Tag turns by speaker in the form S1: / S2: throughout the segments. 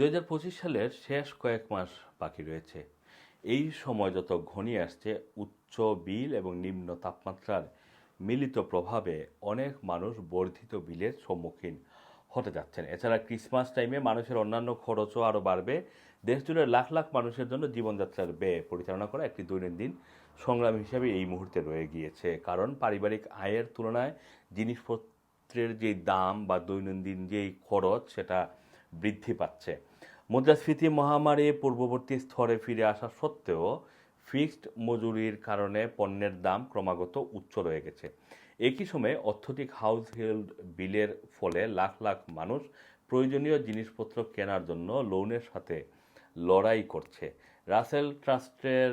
S1: দু হাজার পঁচিশ সালের শেষ কয়েক মাস বাকি রয়েছে। এই সময় যত ঘনিয়ে আসছে, উচ্চ বিল এবং নিম্ন তাপমাত্রার মিলিত প্রভাবে অনেক মানুষ বর্ধিত বিলের সম্মুখীন হতে যাচ্ছেন। এছাড়া ক্রিসমাস টাইমে মানুষের অন্যান্য খরচও আরও বাড়বে। দেশ জুড়ে লাখ লাখ মানুষের জন্য জীবনযাত্রার ব্যয় পরিচালনা করা একটি দৈনন্দিন সংগ্রাম হিসাবে এই মুহূর্তে রয়ে গিয়েছে। কারণ পারিবারিক আয়ের তুলনায় জিনিসপত্রের যে দাম বা দৈনন্দিন যেই খরচ, সেটা বৃদ্ধি পাচ্ছে। মুদ্রাস্ফীতি মহামারী পূর্ববর্তী স্তরে ফিরে আসা সত্ত্বেও ফিক্সড মজুরির কারণে পণ্যের দাম ক্রমাগত উচ্চ রয়ে গেছে। একই সময়ে অর্থনৈতিক হাউস হেল্ড বিলের ফলে লাখ লাখ মানুষ প্রয়োজনীয় জিনিসপত্র কেনার জন্য লোনের সাথে লড়াই করছে। রাসেল ট্রাস্টের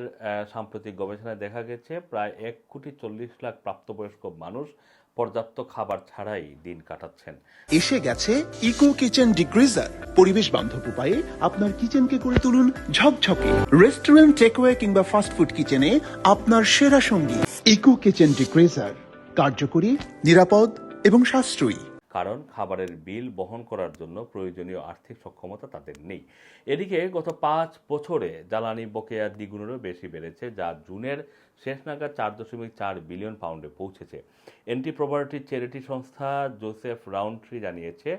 S1: সাম্প্রতিক গবেষণায় দেখা গেছে, প্রায় এক কোটি চল্লিশ লাখ প্রাপ্তবয়স্ক মানুষ পর্যাপ্ত খাবার ছাড়াই দিন কাটাচ্ছেন।
S2: এসে গেছে ইকো কিচেন ডিগ্রিজার পরিবেশ বান্ধব উপায়ে আপনার কিচেনকে করে তুলুন ঝকঝকে। রেস্টুরেন্ট, টেকওয়ে কিংবা ফাস্টফুড কিচেনে আপনার সেরা সঙ্গী। ইকো কিচেন ডিগ্রিজার কার্যকরী, নিরাপদ এবং সাশ্রয়ী।
S1: কারণ খাবারের বিল বহন করার জন্য প্রয়োজনীয় আর্থিক সক্ষমতা তাদের নেই। এদিকে গত পাঁচ বছরে জ্বালানি বকেয়া দ্বিগুণেরও বেশি বেড়েছে, যা জুনের শেষ নাগাদ চার দশমিক চার বিলিয়ন পাউন্ডে পৌঁছেছে। এন্টি প্রপার্টি চ্যারিটি সংস্থা জোসেফ রাউন্ডট্রি জানিয়েছে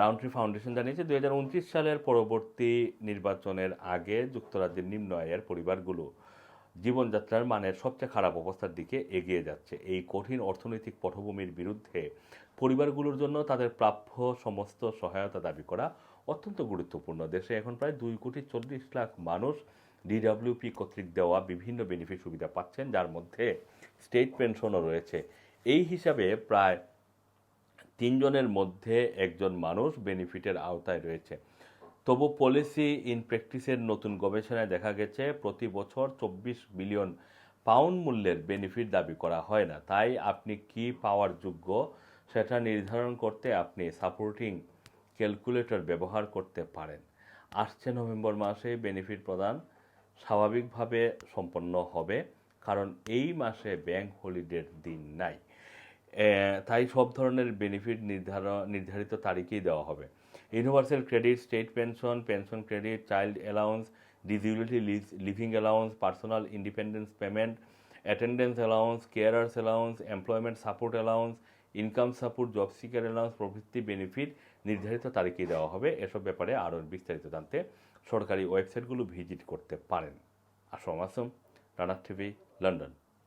S1: রাউন্ডট্রি ফাউন্ডেশন জানিয়েছে, দুই হাজার উনত্রিশ সালের পরবর্তী নির্বাচনের আগে যুক্তরাজ্যের নিম্ন আয়ের পরিবারগুলো জীবনযাত্রার মানের সবচেয়ে খারাপ অবস্থার দিকে এগিয়ে যাচ্ছে। এই কঠিন অর্থনৈতিক পটভূমির বিরুদ্ধে পরিবারগুলোর জন্য তাদের প্রাপ্য সমস্ত সহায়তা দাবি করা অত্যন্ত গুরুত্বপূর্ণ। দেশে এখন প্রায় দুই কোটি চল্লিশ লাখ মানুষ ডিডাব্লিউপি কর্তৃক দেওয়া বিভিন্ন বেনিফিট সুবিধা পাচ্ছেন, যার মধ্যে স্টেট পেনশনও রয়েছে। এই হিসাবে প্রায় তিনজনের মধ্যে একজন মানুষ বেনিফিটের আওতায় রয়েছে। তবু পলিসি ইন প্র্যাকটিসের নতুন গবেষণায় দেখা গেছে, প্রতি বছর চব্বিশ বিলিয়ন পাউন্ড মূল্যের বেনিফিট দাবি করা হয় না। তাই আপনি কি পাওয়ার যোগ্য সেটা নির্ধারণ করতে আপনি সাপোর্টিং ক্যালকুলেটর ব্যবহার করতে পারেন। আসছে নভেম্বর মাসে বেনিফিট প্রদান স্বাভাবিকভাবে সম্পন্ন হবে, কারণ এই মাসে ব্যাংক হলিডের দিন নাই। তাই সব ধরনের বেনিফিট নির্ধারণ নির্ধারিত তারিখেই দেওয়া হবে। Universal credit state pension pension credit child allowance disability living allowance personal independence payment attendance allowance carers allowance employment support allowance income support job seeker allowance প্রভৃতি বেনিফিট নির্ধারিত তারিখেই দেওয়া হবে। এসব ব্যাপারে আরও বিস্তারিত জানতে সরকারি ওয়েবসাইটগুলো ভিজিট করতে পারেন। আসম আসম রানার টিভি, লন্ডন।